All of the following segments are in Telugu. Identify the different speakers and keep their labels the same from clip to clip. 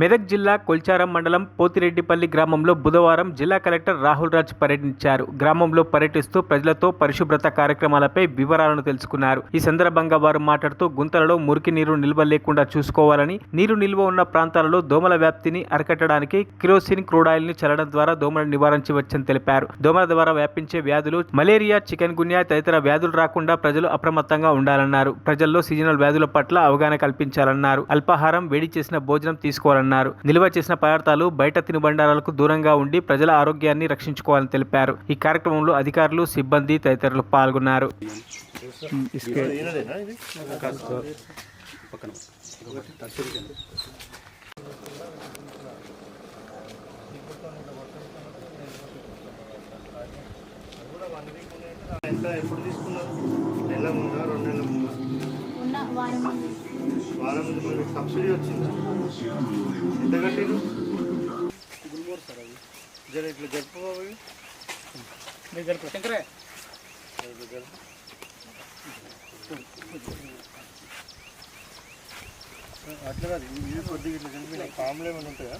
Speaker 1: మెదక్ జిల్లా కొల్చారం మండలం పోతిరెడ్డిపల్లి గ్రామంలో బుధవారం జిల్లా కలెక్టర్ రాహుల్ రాజ్ పర్యటించారు. గ్రామంలో పర్యటిస్తూ ప్రజలతో పరిశుభ్రత కార్యక్రమాలపై వివరాలను తెలుసుకున్నారు. ఈ సందర్భంగా వారు మాట్లాడుతూ గుంతలలో మురికి నీరు నిల్వ లేకుండా చూసుకోవాలని నీరు నిల్వ ఉన్న ప్రాంతాలలో దోమల వ్యాప్తిని అరికట్టడానికి కిరోసిన్ క్రూడాయిల్ని చల్లడం ద్వారా దోమలను నివారించవచ్చని తెలిపారు. దోమల ద్వారా వ్యాపించే వ్యాధులు మలేరియా చికెన్ గున్యా తదితర వ్యాధులు రాకుండా ప్రజలు అప్రమత్తంగా ఉండాలన్నారు. ప్రజల్లో సీజనల్ వ్యాధుల పట్ల అవగాహన కల్పించాలన్నారు. అల్పాహారం వేడి చేసిన భోజనం తీసుకోవాలని తీసుకోవాలన్నారు నిల్వ చేసిన పదార్థాలు బయట తినుబండారాలకు దూరంగా ఉండి ప్రజల ఆరోగ్యాన్ని రక్షించుకోవాలని తెలిపారు. ఈ కార్యక్రమంలో అధికారులు సిబ్బంది తదితరులు పాల్గొన్నారు.
Speaker 2: ఎప్పుడు తీసుకున్నారు? నెల ముందా రెండు నెలల ముందా.
Speaker 3: వారం
Speaker 2: సబ్సిడీ వచ్చిందా. ఎంత కట్టిరు సార్ అది జర ఇట్లా జరుపుకోవాలి అట్లా కాదు ఇది కొద్దిగా ఇట్లా జరిపి ఫామ్లో ఏమైనా ఉంటాయా?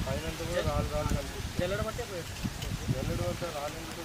Speaker 2: పైన రాళ్ళు రాళ్ళు కనిపిస్తుంది జల్లడం అంటే జల్లడం అంటే రాళ్ళు ఎందుకు